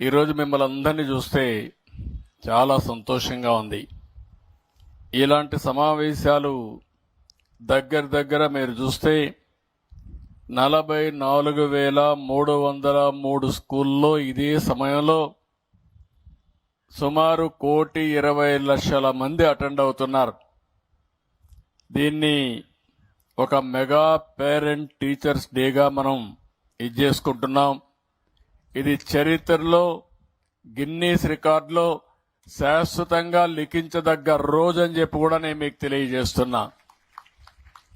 ఈరోజు మిమ్మల్ని అందరినీ చూస్తే చాలా సంతోషంగా ఉంది. ఇలాంటి సమావేశాలు దగ్గర దగ్గర మీరు చూస్తే నలభై నాలుగు వేల మూడు వందల మూడు స్కూల్లో ఇదే సమయంలో సుమారు కోటి ఇరవై లక్షల మంది అటెండ్ అవుతున్నారు. దీన్ని ఒక మెగా పేరెంట్ టీచర్స్ డేగా మనం ఇది చేసుకుంటున్నాం. ఇది చరిత్రలో గిన్నీస్ రికార్డులో శాశ్వతంగా లిఖించదగ్గ రోజు అని చెప్పి కూడా నేను మీకు తెలియజేస్తున్నా.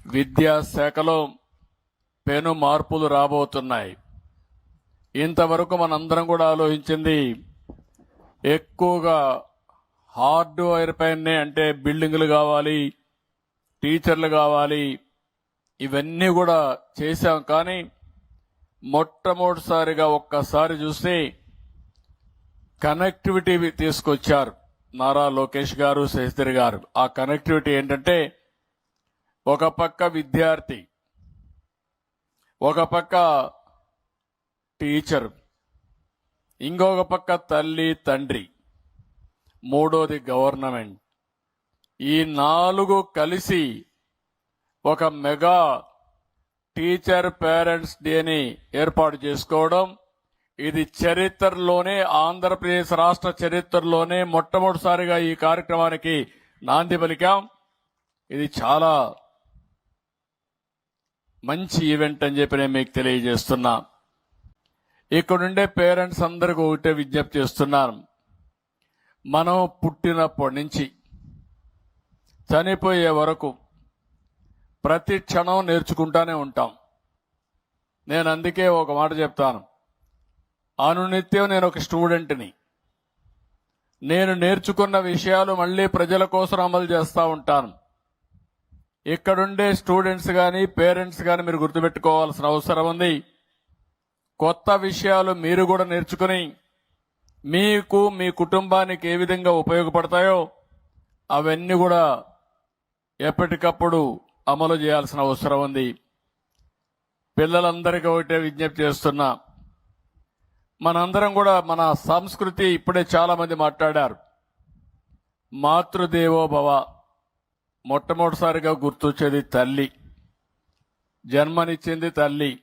విద్యాశాఖలో పెను మార్పులు రాబోతున్నాయి. ఇంతవరకు మనందరం కూడా ఆలోచించింది ఎక్కువగా హార్డ్వేర్ పైనే అంటే బిల్డింగ్లు కావాలి టీచర్లు కావాలి ఇవన్నీ కూడా చేశాం. కానీ మొట్టమొదటిసారిగా ఒక్కసారి చూస్తే కనెక్టివిటీ తీసుకొచ్చారు. నారా లోకేష్ గారు శశిధర్ గారు. ఆ కనెక్టివిటీ ఏంటంటే ఒక పక్క విద్యార్థి ఒక పక్క టీచర్ ఇంకొక పక్క తల్లి తండ్రి మూడోది గవర్నమెంట్. ఈ నాలుగు కలిసి ఒక మెగా టీచర్ పేరెంట్స్ డేని ఏర్పాటు చేసుకోవడం ఇది చరిత్రలోనే ఆంధ్రప్రదేశ్ రాష్ట్ర చరిత్రలోనే మొట్టమొదటిసారిగా ఈ కార్యక్రమానికి నాంది పలికాం. ఇది చాలా మంచి ఈవెంట్ అని చెప్పి నేను మీకు తెలియజేస్తున్నా. ఇక్కడుండే పేరెంట్స్ అందరికీ ఒకటే విజ్ఞప్తి చేస్తున్నాను. మనం పుట్టినప్పటి నుంచి చనిపోయే వరకు ప్రతి క్షణం నేర్చుకుంటానే ఉంటాం. నేను అందుకే ఒక మాట చెప్తాను. అనునిత్యం నేను ఒక స్టూడెంట్ని. నేను నేర్చుకున్న విషయాలు మళ్ళీ ప్రజల కోసం అమలు చేస్తూ ఉంటాను. ఇక్కడుండే స్టూడెంట్స్ కానీ పేరెంట్స్ కానీ మీరు గుర్తుపెట్టుకోవాల్సిన అవసరం ఉంది. కొత్త విషయాలు మీరు కూడా నేర్చుకుని మీకు మీ కుటుంబానికి ఏ విధంగా ఉపయోగపడతాయో అవన్నీ కూడా ఎప్పటికప్పుడు అమలు చేయాల్సిన అవసరం ఉంది. పిల్లలందరికీ ఒకటే విజ్ఞప్తి చేస్తున్నా. మనందరం కూడా మన సంస్కృతి ఇప్పుడే చాలామంది మాట్లాడారు. మాతృదేవోభవ మొట్టమొదటిసారిగా గుర్తొచ్చేది తల్లి. జన్మనిచ్చింది తల్లి.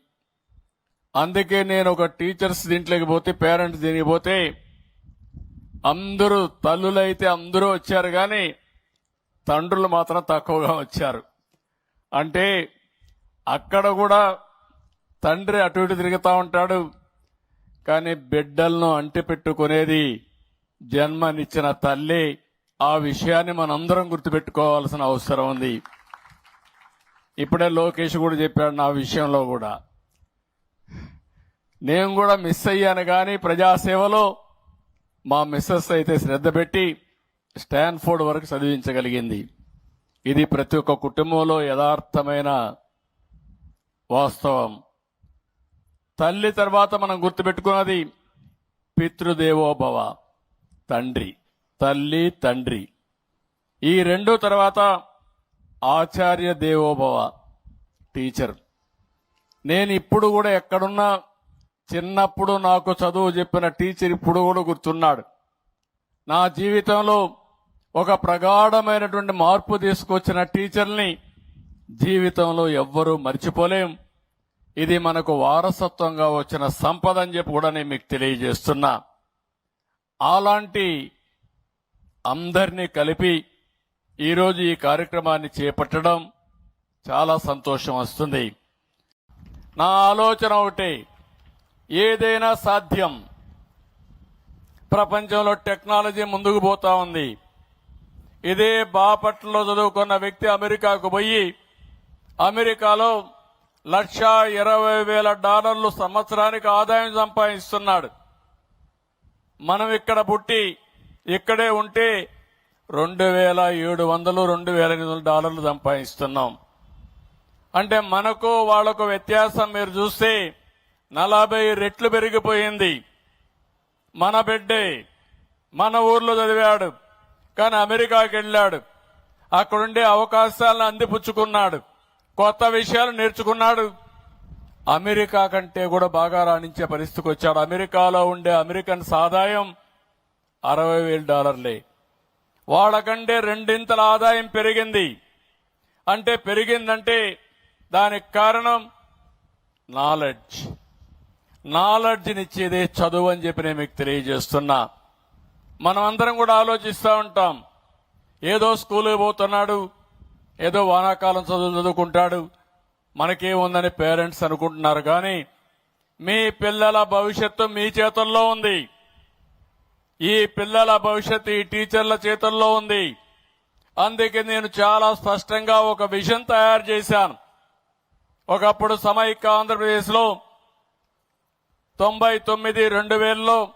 అందుకే నేను ఒక టీచర్స్ దీంట్లోకి పోతే పేరెంట్స్ దీనికి పోతే అందరూ తల్లులైతే అందరూ వచ్చారు కానీ తండ్రులు మాత్రం తక్కువగా వచ్చారు. అంటే అక్కడ కూడా తండ్రి అటు ఇటు తిరుగుతూ ఉంటాడు కానీ బిడ్డలను అంటిపెట్టుకునేది జన్మనిచ్చిన తల్లి. ఆ విషయాన్ని మనందరం గుర్తుపెట్టుకోవాల్సిన అవసరం ఉంది. ఇప్పుడే లోకేష్ కూడా చెప్పాడు నా విషయంలో కూడా. నేను కూడా మిస్ అయ్యాను కానీ ప్రజాసేవలో మా మిస్సెస్ అయితే శ్రద్ధ పెట్టి స్టాన్ఫోర్డ్ వరకు చదివించగలిగింది. ఇది ప్రతి ఒక్క కుటుంబంలో యథార్థమైన వాస్తవం. తల్లి తర్వాత మనం గుర్తుపెట్టుకున్నది పితృదేవోభవ తండ్రి. తల్లి తండ్రి. ఈ రెండు తర్వాత ఆచార్య దేవోభవ టీచర్. నేను ఇప్పుడు కూడా ఎక్కడున్నా చిన్నప్పుడు నాకు చదువు చెప్పిన టీచర్ ఇప్పుడు కూడా గుర్తున్నాడు. నా జీవితంలో ఒక ప్రగాఢమైనటువంటి మార్పు తీసుకొచ్చిన టీచర్ని జీవితంలో ఎవ్వరూ మర్చిపోలేం. ఇది మనకు వారసత్వంగా వచ్చిన సంపద అని చెప్పి కూడా నేను మీకు తెలియజేస్తున్నా. అలాంటి అందరినీ కలిపి ఈరోజు ఈ కార్యక్రమాన్ని చేపట్టడం చాలా సంతోషం వస్తుంది. నా ఆలోచన ఒకటి ఏదైనా సాధ్యం. ప్రపంచంలో టెక్నాలజీ ముందుకు పోతా ఉంది. ఇదే బాపట్లలో చదువుకున్న వ్యక్తి అమెరికాకు పోయి అమెరికాలో లక్ష ఇరవై వేల డాలర్లు సంవత్సరానికి ఆదాయం సంపాదిస్తున్నాడు. మనం ఇక్కడ పుట్టి ఇక్కడే ఉంటే రెండు వేల ఏడు వందలు రెండు వేల ఎనిమిది వందల డాలర్లు సంపాదిస్తున్నాం. అంటే మనకు వాళ్ళకు వ్యత్యాసం మీరు చూస్తే నలభై రెట్లు పెరిగిపోయింది. మన బిడ్డే మన ఊర్లో చదివాడు. కానీ అమెరికాకి వెళ్ళాడు. అక్కడుండే అవకాశాలను అందిపుచ్చుకున్నాడు. కొత్త విషయాలు నేర్చుకున్నాడు. అమెరికా కంటే కూడా బాగా రాణించే పరిస్థితికి వచ్చాడు. అమెరికాలో ఉండే అమెరికన్ ఆదాయం అరవై వేల డాలర్లే. వాళ్ళకంటే రెండింతల ఆదాయం పెరిగింది. అంటే పెరిగిందంటే దానికి కారణం నాలెడ్జ్. నాలెడ్జ్నిచ్చేదే చదువు అని చెప్పి నేను మీకు తెలియజేస్తున్నా. మనం అందరం కూడా ఆలోచిస్తూ ఉంటాం. ఏదో స్కూల్కి పోతున్నాడు ఏదో వానాకాలం చదువు చదువుకుంటాడు మనకేముందని పేరెంట్స్ అనుకుంటున్నారు కానీ మీ పిల్లల భవిష్యత్తు మీ చేతుల్లో ఉంది. ఈ పిల్లల భవిష్యత్తు ఈ టీచర్ల చేతుల్లో ఉంది. అందుకే నేను చాలా స్పష్టంగా ఒక విజన్ తయారు చేశాను. ఒకప్పుడు సమైక్య ఆంధ్రప్రదేశ్లో తొంభై తొమ్మిది రెండు వేలలో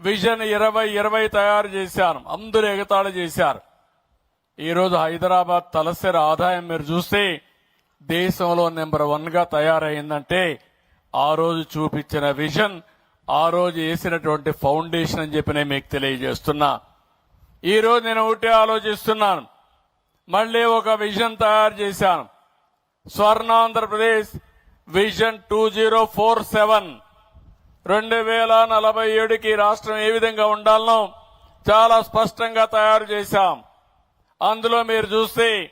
విజన్ ఇరవై ఇరవై తయారు చేశాను. అందరూ ఎగతాళి చేశారు. ఈరోజు హైదరాబాద్ తలసరి ఆదాయం మీరు చూస్తే దేశంలో నెంబర్ వన్గా తయారైందంటే ఆ రోజు చూపించిన విజన్ ఆ రోజు వేసినటువంటి ఫౌండేషన్ అని చెప్పి నేను మీకు తెలియజేస్తున్నా. ఈరోజు నేను ఒకటే ఆలోచిస్తున్నాను. మళ్ళీ ఒక విజన్ తయారు చేశాను. స్వర్ణ Andhra Pradesh vision two zero four seven రెండు వేల నలభై ఏడుకి రాష్ట్రం ఏ విధంగా ఉండాలనో చాలా స్పష్టంగా తయారు చేశాం. అందులో మీరు చూస్తే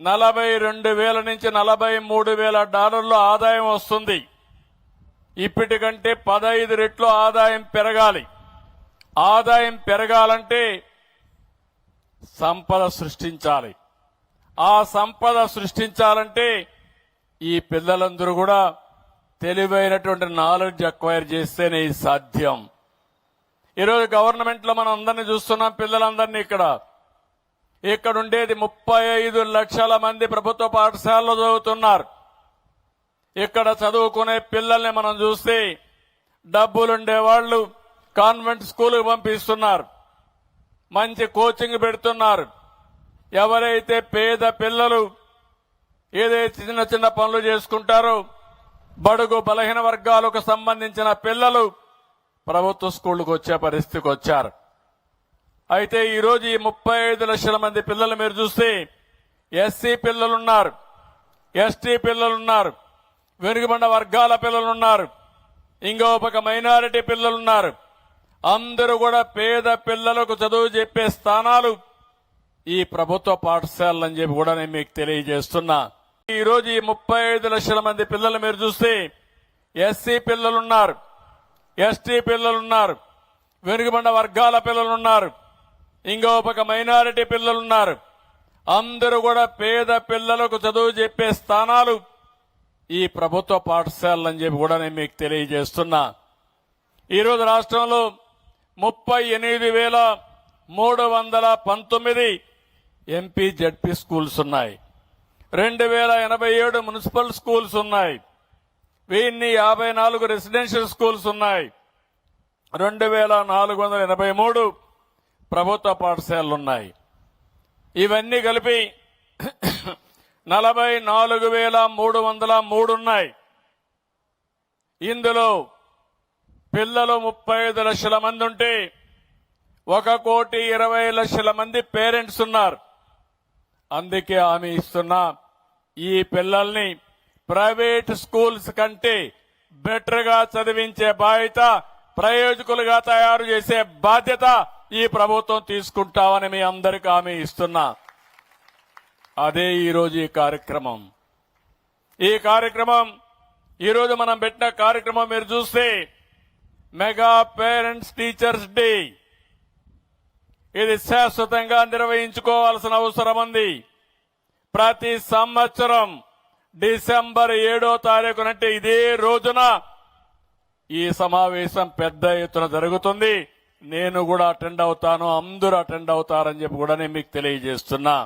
నలభై రెండు వేల నుంచి నలభై మూడు వేల డాలర్ల ఆదాయం వస్తుంది. ఇప్పటికంటే పదహైదు రెట్లు ఆదాయం పెరగాలి. ఆదాయం పెరగాలంటే సంపద సృష్టించాలి. ఆ సంపద సృష్టించాలంటే ఈ పిల్లలందరూ కూడా తెలివైనటువంటి నాలెడ్జ్ అక్వైర్ చేస్తేనే ఇది సాధ్యం. ఈరోజు గవర్నమెంట్లో మనం అందరినీ చూస్తున్నాం పిల్లలందరినీ ఇక్కడ. ఇక్కడ ఉండేది ముప్పై ఐదు లక్షల మంది ప్రభుత్వ పాఠశాలలో చదువుతున్నారు. ఇక్కడ చదువుకునే పిల్లల్ని మనం చూస్తే డబ్బులుండే వాళ్ళు కాన్వెంట్ స్కూల్కి పంపిస్తున్నారు. మంచి కోచింగ్ పెడుతున్నారు. ఎవరైతే పేద పిల్లలు ఏదైతే చిన్న చిన్న పనులు చేసుకుంటారో బడుగు బలహీన వర్గాలకు సంబంధించిన పిల్లలు ప్రభుత్వ స్కూళ్ళకు వచ్చే పరిస్థితికి వచ్చారు. అయితే ఈరోజు ఈ ముప్పై ఐదు లక్షల మంది పిల్లలు మీరు చూస్తే ఎస్సీ పిల్లలున్నారు ఎస్టీ పిల్లలున్నారు వెనుకబడిన వర్గాల పిల్లలున్నారు ఇంకో ఒక మైనారిటీ పిల్లలున్నారు. అందరూ కూడా పేద పిల్లలకు చదువు చెప్పే స్థానాలు ఈ ప్రభుత్వ పాఠశాలలు అని చెప్పి కూడా నేను మీకు తెలియజేస్తున్నా. ఈ రోజు ఈ ముప్పై ఐదు లక్షల మంది పిల్లలు మీరు చూస్తే ఎస్సీ పిల్లలున్నారు ఎస్టీ పిల్లలున్నారు వెనుకబడిన వర్గాల పిల్లలున్నారు ఇంకో ఒక మైనారిటీ పిల్లలున్నారు. అందరూ కూడా పేద పిల్లలకు చదువు చెప్పే స్థానాలు ఈ ప్రభుత్వ పాఠశాలలు అని చెప్పి కూడా నేను మీకు తెలియజేస్తున్నా. ఈరోజు రాష్ట్రంలో ముప్పై ఎనిమిది వేల మూడు వందల పంతొమ్మిది ఎంపీ జడ్పీ స్కూల్స్ ఉన్నాయి. రెండు వేల ఎనభై ఏడు మున్సిపల్ స్కూల్స్ ఉన్నాయి. వెయ్యి యాభై నాలుగు రెసిడెన్షియల్ స్కూల్స్ ఉన్నాయి. రెండు వేల నాలుగు వందల ఎనభై మూడు ప్రభుత్వ పాఠశాలలు ఉన్నాయి ఇవన్నీ కలిపి నలభై నాలుగు వేల మూడు వందల మూడు ఉన్నాయి. ఇందులో పిల్లలు ముప్పై ఐదు లక్షల మంది ఉంటే ఒక కోటి ఇరవై లక్షల మంది పేరెంట్స్ ఉన్నారు. అందుకే హామీ ఇస్తున్నా. ఈ పిల్లల్ని ప్రైవేట్ స్కూల్స్ కంటే బెటర్గా చదివించే బాధ్యత ప్రయోజకులుగా తయారు చేసే బాధ్యత ఈ ప్రభుత్వం తీసుకుంటామని మీ అందరికీ హామీ ఇస్తున్నా. అదే ఈరోజు ఈ కార్యక్రమం. ఈ కార్యక్రమం ఈరోజు మనం పెట్టిన కార్యక్రమం మీరు చూస్తే మెగా పేరెంట్స్ టీచర్స్ డే. ఇది శాశ్వతంగా నిర్వహించుకోవాల్సిన అవసరం ఉంది. ప్రతి సంవత్సరం డిసెంబర్ ఏడో తారీఖు అంటే ఇదే రోజున ఈ సమావేశం పెద్ద ఎత్తున జరుగుతుంది. నేను కూడా అటెండ్ అవుతాను అందరూ అటెండ్ అవుతారని చెప్పి కూడా నేను మీకు తెలియజేస్తున్నా.